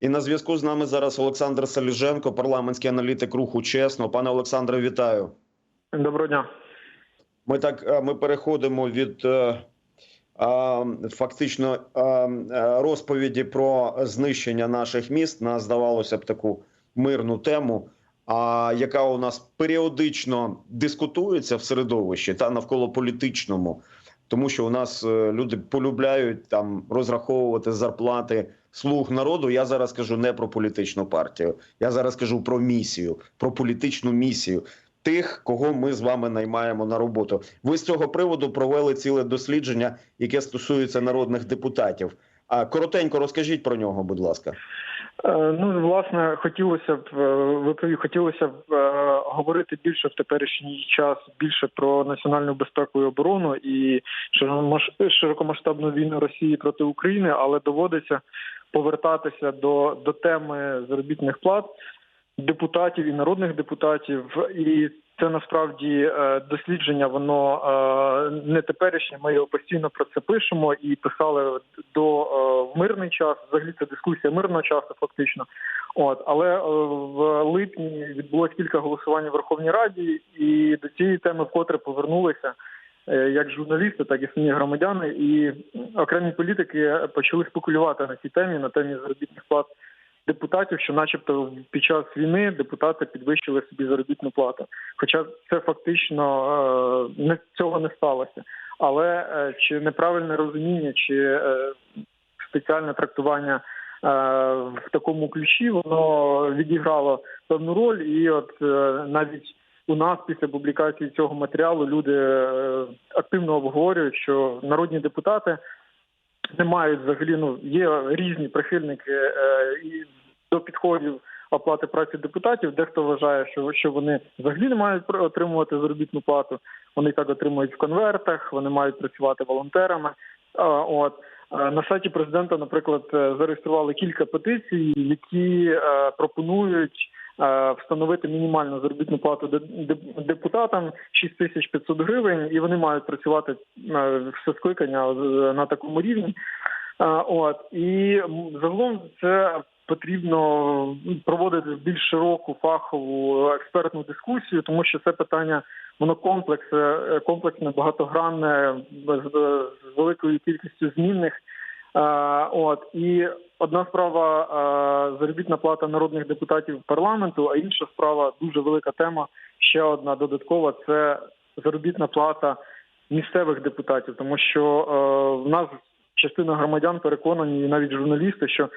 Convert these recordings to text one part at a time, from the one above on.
І на зв'язку з нами зараз Олександр Саліженко, парламентський аналітик руху чесно. Пане Олександре, вітаю. Доброго дня. Ми так е, ми переходимо від е, фактично е, розповіді про знищення наших міст на здавалося б таку мирну тему. Яка у нас періодично дискутується в середовищі та навколо політичному, тому що у нас е, люди полюбляють там розраховувати зарплати слуг народу. Я зараз кажу не про політичну партію. Я зараз кажу про місію, про політичну місію тих, кого ми з вами наймаємо на роботу. Ви з цього приводу провели ціле дослідження, яке стосується народних депутатів. А коротенько розкажіть про нього, будь ласка. Е, Ну, власне, хотілося б е, ви хотілося б е, говорити більше в теперішній час більше про національну безпеку і оборону і широкомасштабну війну Росії проти України, але доводиться повертатися до, до теми заробітних плат депутатів і народних депутатів, і це насправді е, дослідження, воно е, не теперішнє. Ми його постійно про це пишемо і писали до е, в мирний час. Взагалі це дискусія мирного часу, фактично. От але в липні відбулось кілька голосувань у Верховній Раді, і до цієї теми вкотре повернулися. Як журналісти, так і самі громадяни, і окремі політики почали спекулювати на цій темі, на темі заробітних плат депутатів, що, начебто, під час війни депутати підвищили собі заробітну плату. Хоча це фактично е, не цього не сталося. Але е, чи неправильне розуміння, чи е, спеціальне трактування в такому ключі, воно відіграло певну роль, і от навіть у нас після публікації цього матеріалу люди активно обговорюють, що народні депутати не мають взагалі ну є різні прихильники і до підходів оплати праці депутатів. Дехто вважає, що вони взагалі не мають отримувати заробітну плату. Вони так отримують в конвертах, вони мають працювати волонтерами. От Е, на сайті президента, наприклад, е, зареєстрували кілька петицій, які е, пропонують встановити мінімальну заробітну плату де- де- депутатам 6500 гривень, і вони мають працювати все скликання на такому рівні. От і загалом це потрібно проводити більш широку фахову експертну дискусію, тому що це питання воно комплексне, е, комплексне, багатогранне з, з великою кількістю змінних. Е, От і одна справа е, заробітна плата народних депутатів парламенту, а інша справа дуже велика тема. Ще одна додаткова це заробітна плата місцевих депутатів, тому що е, в нас частина громадян переконані, і навіть журналісти, що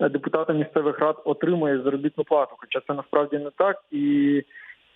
депутати місцевих рад отримує заробітну плату, хоча це насправді не так. І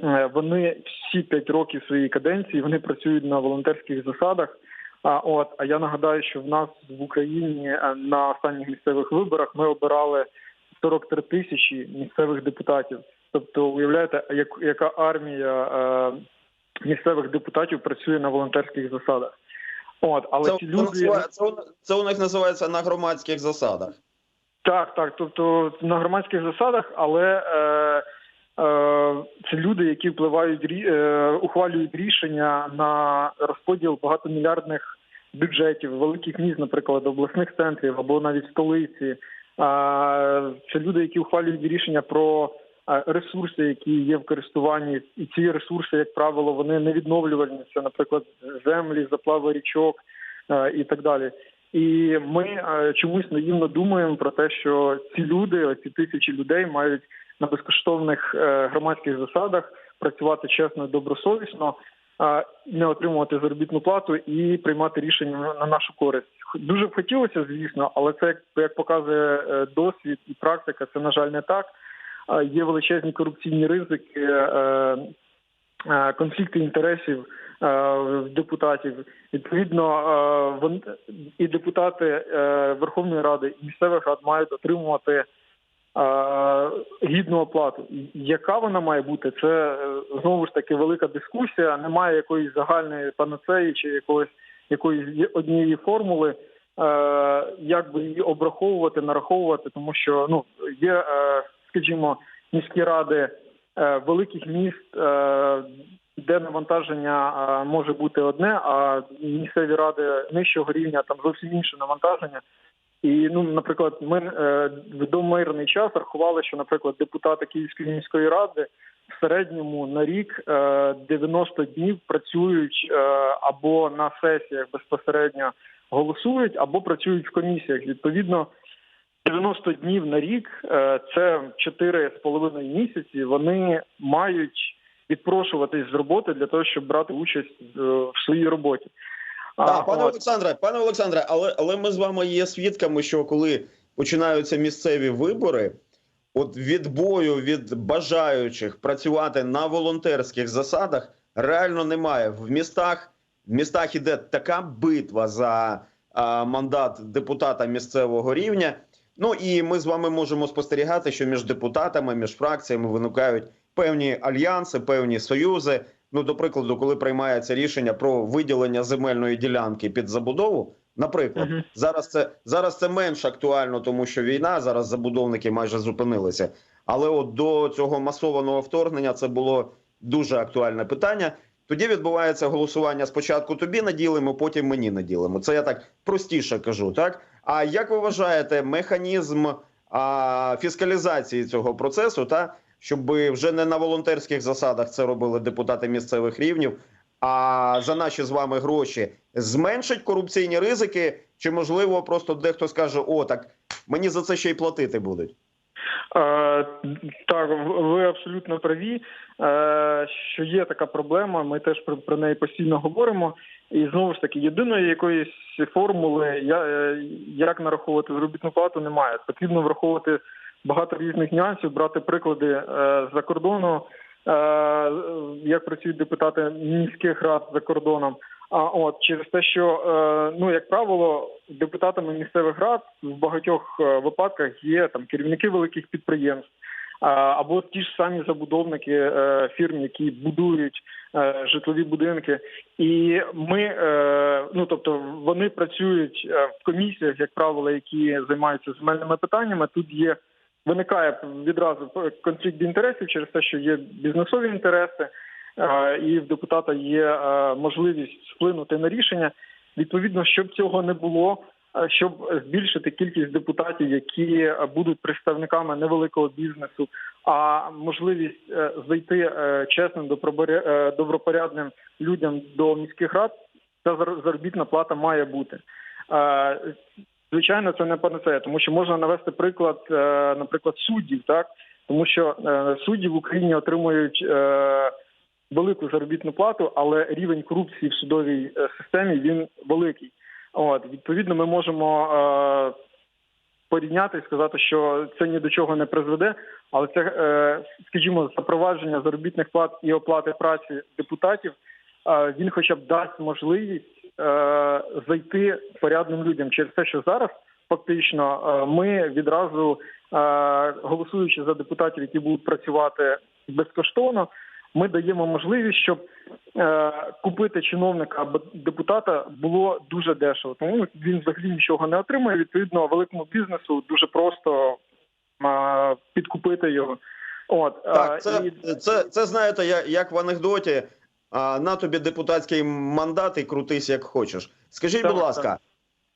е, вони всі п'ять років своєї каденції вони працюють на волонтерських засадах. А от а я нагадаю, що в нас в Україні е, на останніх місцевих виборах ми обирали 43 тисячі місцевих депутатів. Тобто, уявляєте, як яка армія е, місцевих депутатів працює на волонтерських засадах. От, але Це, ці люди це, це у них називається на громадських засадах. Так, так. Тобто на громадських засадах, але е, е, це люди, які впливають е, ухвалюють рішення на розподіл багатомільярдних бюджетів великих міст, наприклад, обласних центрів або навіть столиці. А, Це люди, які ухвалюють рішення про е, ресурси, які є в користуванні, і ці ресурси, як правило, вони не відновлювальні. Це, наприклад, землі, заплави річок е, і так далі. І ми е, чомусь наївно думаємо про те, що ці люди, ці тисячі людей, мають на безкоштовних е, громадських засадах працювати чесно і добросовісно, е, не отримувати заробітну плату і приймати рішення на- на нашу користь. Дуже б хотілося, звісно, але це як, показує досвід і практика, це на жаль не так. Є величезні корупційні ризики, конфлікти інтересів депутатів. Відповідно, е, і депутати е, Верховної Ради і місцевих рад мають отримувати е, гідну оплату. Яка вона має бути? Це е, знову ж таки велика дискусія. Немає якоїсь загальної панацеї чи якоїсь якоїсь однієї формули. Е, як би її обраховувати, нараховувати, тому що ну є, е, скажімо, міські ради е, великих міст, е, де навантаження е, може бути одне, а місцеві ради нижчого рівня там зовсім інше навантаження. І ну, наприклад, ми е, в домирний час рахували, що, наприклад, депутати Київської міської ради в середньому на рік е, 90 днів працюють е, або на сесіях безпосередньо голосують, або працюють в комісіях. Відповідно, 90 днів на рік е, це 4,5 місяці. Вони мають відпрошуватись з роботи для того, щоб брати участь е, в своїй роботі. А, пане от. Олександре, пане Олександре, але, але ми з вами є свідками, що коли починаються місцеві вибори, от відбою від бажаючих працювати на волонтерських засадах реально немає. В містах в містах іде така битва за а, мандат депутата місцевого рівня. Ну і ми з вами можемо спостерігати, що між депутатами, між фракціями виникають певні альянси, певні союзи. Ну, до прикладу, коли приймається рішення про виділення земельної ділянки під забудову, наприклад, Мгм. зараз це зараз це менш актуально, тому що війна зараз забудовники майже зупинилися. Але от до цього масованого вторгнення це було дуже актуальне питання. Тоді відбувається голосування. Спочатку тобі наділимо, потім мені наділимо. Це я так простіше кажу. Так а як ви вважаєте, механізм а, фіскалізації цього процесу, та щоб вже не на волонтерських засадах це робили депутати місцевих рівнів, а за наші з вами гроші зменшить корупційні ризики, чи можливо просто дехто скаже: о, так мені за це ще й платити будуть. Е, Так, ви абсолютно праві, е, що є така проблема. Ми теж про, неї постійно говоримо. І знову ж таки, єдиної якоїсь формули, е, як нараховувати заробітну плату, немає. Потрібно враховувати багато різних нюансів, брати приклади е, з-за кордону, е, як працюють депутати міських рад за кордоном. А от через те, що е, ну як правило, депутатами місцевих рад в багатьох випадках є там керівники великих підприємств. Або ті ж самі забудовники фірм, які будують житлові будинки, і ми, ну тобто, вони працюють в комісіях, як правило, які займаються земельними питаннями. Тут є виникає відразу конфлікт інтересів через те, що є бізнесові інтереси, е, і в депутата є е, можливість вплинути на рішення. Відповідно, щоб цього не було, е, щоб збільшити кількість депутатів, які будуть представниками невеликого бізнесу, а можливість зайти чесним добропорядним людям до міських рад, ця зар- заробітна плата має бути. Звичайно, це не панацея, тому що можна навести приклад, е, наприклад, суддів, так тому що е, судді в Україні отримують е, велику заробітну плату, але рівень корупції в судовій системі він великий. От відповідно, ми можемо порівняти і сказати, що це ні до чого не призведе, але це, скажімо, запровадження заробітних плат і оплати праці депутатів. Він, хоча б дасть можливість зайти порядним людям через те, що зараз фактично е, ми відразу е, голосуючи за депутатів, які будуть працювати безкоштовно, ми даємо можливість, щоб е, купити чиновника або депутата було дуже дешево. Тому він взагалі нічого не отримує. Відповідно, великому бізнесу дуже просто е, підкупити його. От е, Так, це, і це, це знаєте, я- як в анекдоті. А, на тобі депутатський мандат і крутись як хочеш. Скажіть, Так, будь ласка, так.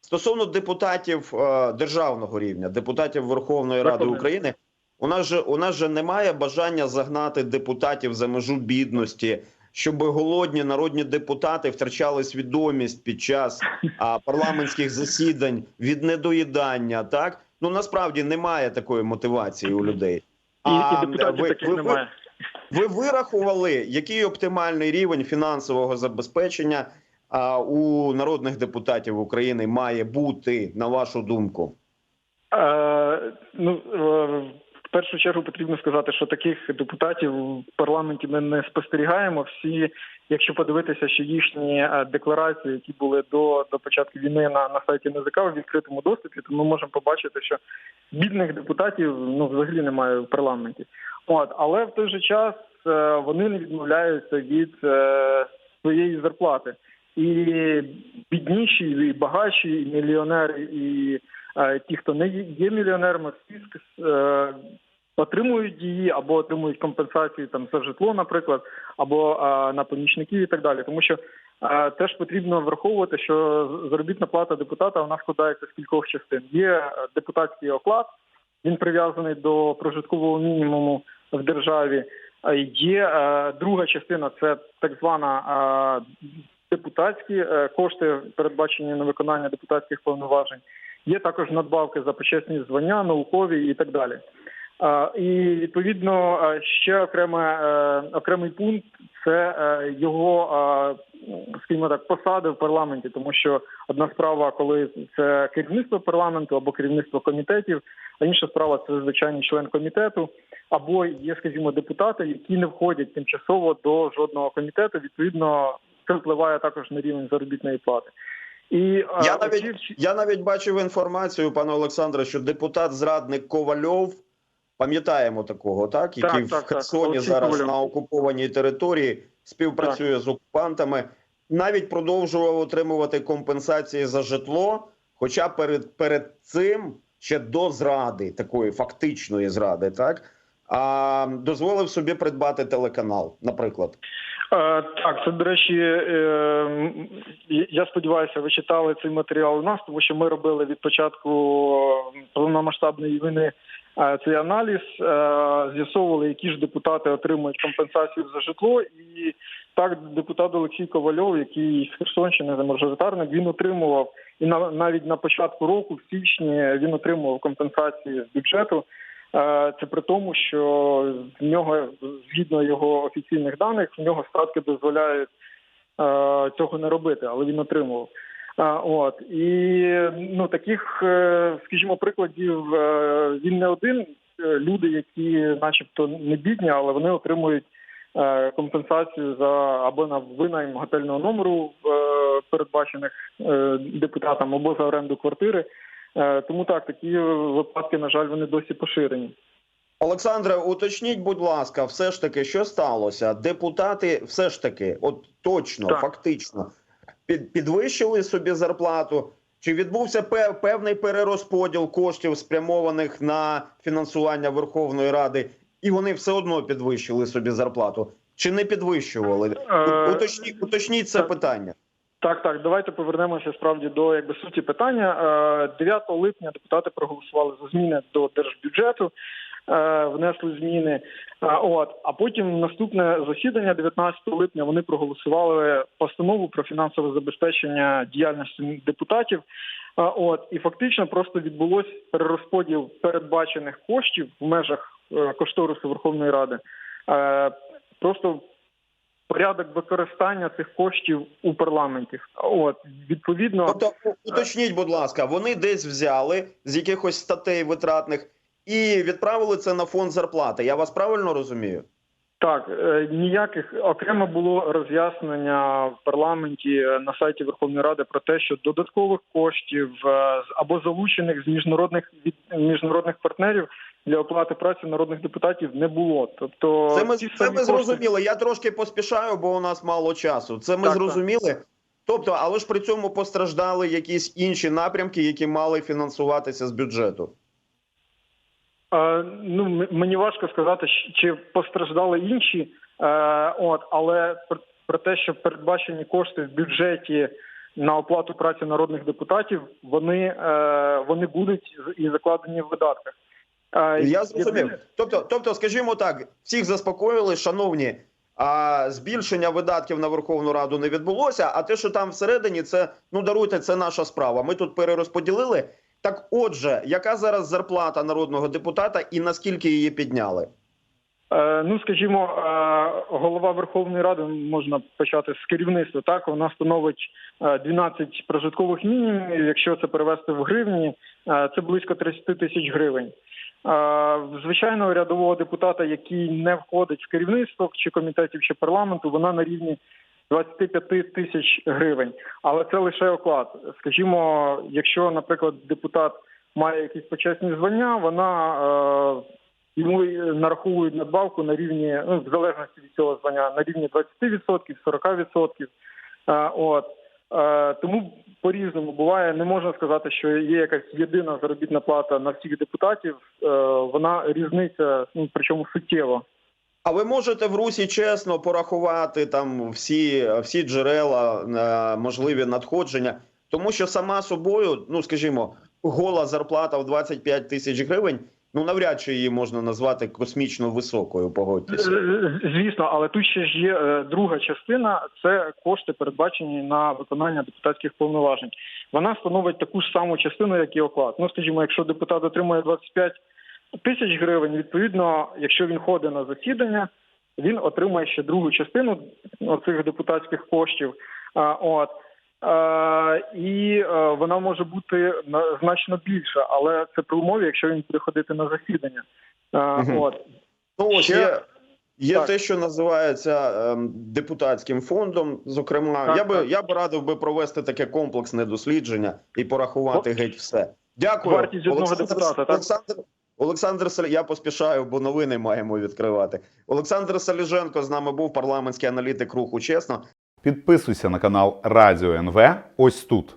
стосовно депутатів е, державного рівня, депутатів Верховної Ради Верховної. України, у нас же у нас же немає бажання загнати депутатів за межу бідності, щоб голодні народні депутати втрачали свідомість під час а, парламентських засідань від недоїдання. Так ну насправді немає такої мотивації у людей. і, А, і депутатів ви- таких ви- немає. Ви вирахували, який оптимальний рівень фінансового забезпечення а, у народних депутатів України має бути, на вашу думку? Е, ну, е, в першу чергу потрібно сказати, що таких депутатів в парламенті ми не спостерігаємо. Всі, якщо подивитися, що їхні е, декларації, які були до, до початку війни на, на сайті НЗК в відкритому доступі, то ми можемо побачити, що бідних депутатів ну взагалі немає в парламенті. От, але в той же час е, вони не відмовляються від е, своєї зарплати. І бідніші, і багатші, і мільйонери, і е, ті, хто не є мільйонерами, всі отримують її або отримують компенсації там за житло, наприклад, або на помічників і так далі. Тому що теж потрібно враховувати, що заробітна плата депутата вона складається з кількох частин. Є депутатський оклад, він прив'язаний до прожиткового мінімуму в державі. Є е, друга частина, це так звана е, депутатські е, кошти, передбачені на виконання депутатських повноважень. Є також надбавки за почесні звання, наукові і так далі. І відповідно ще окреме, окремий пункт це е, його, е, скажімо так, посади в парламенті, тому що одна справа, коли це керівництво парламенту або керівництво комітетів, а інша справа це звичайний член комітету, або є, скажімо, депутати, які не входять тимчасово до жодного комітету. Відповідно, це впливає також на рівень заробітної плати. І е, Я навіть я навіть бачив інформацію, пане Олександре, що депутат зрадник Ковальов. Пам'ятаємо такого, так який Так, в так, так. Херсоні зараз на окупованій території співпрацює з окупантами, навіть продовжував отримувати компенсації за житло. Хоча перед перед цим ще до зради, такої фактичної зради, так а дозволив собі придбати телеканал, наприклад. Е, Так, це до речі, е, я сподіваюся, ви читали цей матеріал у нас, тому що ми робили від початку е, повномасштабної війни цей аналіз, е, з'ясовували, які ж депутати отримують компенсацію за житло. І так, депутат Олексій Ковальов, який з Херсонщини за мажоритарник, він отримував і на навіть на початку року, в січні, він отримував компенсації з бюджету. Е, Це при тому, що в нього згідно його офіційних даних, в нього статки дозволяють е, цього не робити, але він отримував. От і ну таких, е, скажімо, прикладів е, він не один. Е, Люди, які, начебто, не бідні, але вони отримують компенсацію за або на винайм готельного номеру, передбачених депутатам, або за оренду квартири. Тому так, такі випадки, на жаль, вони досі поширені. Олександре, уточніть, будь ласка, все ж таки, що сталося? Депутати все ж таки, от точно, Так. фактично, під, підвищили собі зарплату. Чи відбувся пе- певний перерозподіл коштів, спрямованих на фінансування Верховної Ради, і вони все одно підвищили собі зарплату? Чи не підвищували? Е, Уточніть, уточніть це питання. Так, так, давайте повернемося справді до якби суті питання. Е, 9 липня депутати проголосували за зміни до держбюджету, е, внесли зміни. Е, От а потім наступне засідання, 19 липня, вони проголосували постанову про фінансове забезпечення діяльності депутатів. Е, От і фактично просто відбулось перерозподіл передбачених коштів в межах е, кошторису Верховної Ради. Е, Просто порядок використання цих коштів у парламенті. От відповідно, Тобто, уточніть, будь ласка, вони десь взяли з якихось статей витратних і відправили це на фонд зарплати. Я вас правильно розумію? так е, ніяких окремо було роз'яснення в парламенті е, на сайті Верховної Ради про те, що додаткових коштів е, або залучених з міжнародних від міжнародних партнерів для оплати праці народних депутатів не було. Тобто Це ми, це ми кошти- зрозуміли. Я трошки поспішаю, бо у нас мало часу. Це ми Так, так. зрозуміли. Тобто, але ж при цьому постраждали якісь інші напрямки, які мали фінансуватися з бюджету. Ну мені важко сказати, чи постраждали інші, е, от але про, про те, що передбачені кошти в бюджеті на оплату праці народних депутатів, вони, е, вони будуть і закладені в видатках. Е, Я зрозумів. Тобто, тобто, скажімо так, всіх заспокоїли, шановні. А збільшення видатків на Верховну Раду не відбулося. А те, що там всередині, це ну даруйте, це наша справа. Ми тут перерозподілили. Так, отже, яка зараз зарплата народного депутата і наскільки її підняли? Е, Ну, скажімо, е, голова Верховної Ради можна почати з керівництва. Так вона становить е, 12 прожиткових мінімумів. Якщо це перевести в гривні, е, це близько 30 тисяч гривень. Е, в Звичайного рядового депутата, який не входить в керівництво чи комітетів, чи парламенту, вона на рівні 25 тисяч гривень. Але це лише оклад. Скажімо, якщо, наприклад, депутат має якісь почесні звання, вона е, йому нараховують надбавку на рівні, ну, в залежності від цього звання, на рівні 20%, 40%. Е, От. Е, Тому по-різному буває. Не можна сказати, що є якась єдина заробітна плата на всіх депутатів. Е, Вона різниця, ну, причому суттєво. А ви можете в Русі чесно порахувати там всі, всі джерела, е, можливі надходження, тому що сама собою, ну скажімо, гола зарплата в 25 тисяч гривень. Ну навряд чи її можна назвати космічно високою. Погодьтеся. Звісно, але тут ще ж є е, друга частина це кошти, передбачені на виконання депутатських повноважень. Вона становить таку ж саму частину, як і оклад. Ну, скажімо, якщо депутат отримує 25 тисяч гривень, відповідно, якщо він ходить на засідання, він отримає ще другу частину цих депутатських коштів. А, От. І е, вона може бути значно більша, але це при умові, якщо він буде ходити на засідання. Мгм. От. Ну ось Ще- є, є Так. те, що називається ем, депутатським фондом. Зокрема, Так, я би так. я б радив би провести таке комплексне дослідження і порахувати геть все. Дякую, Вартість одного депутата, так? Олександр. Олександр Саль... я поспішаю, бо новини маємо відкривати. Олександр Саліженко з нами був парламентський аналітик руху. Чесно. Підписуйся на канал Радіо НВ ось тут.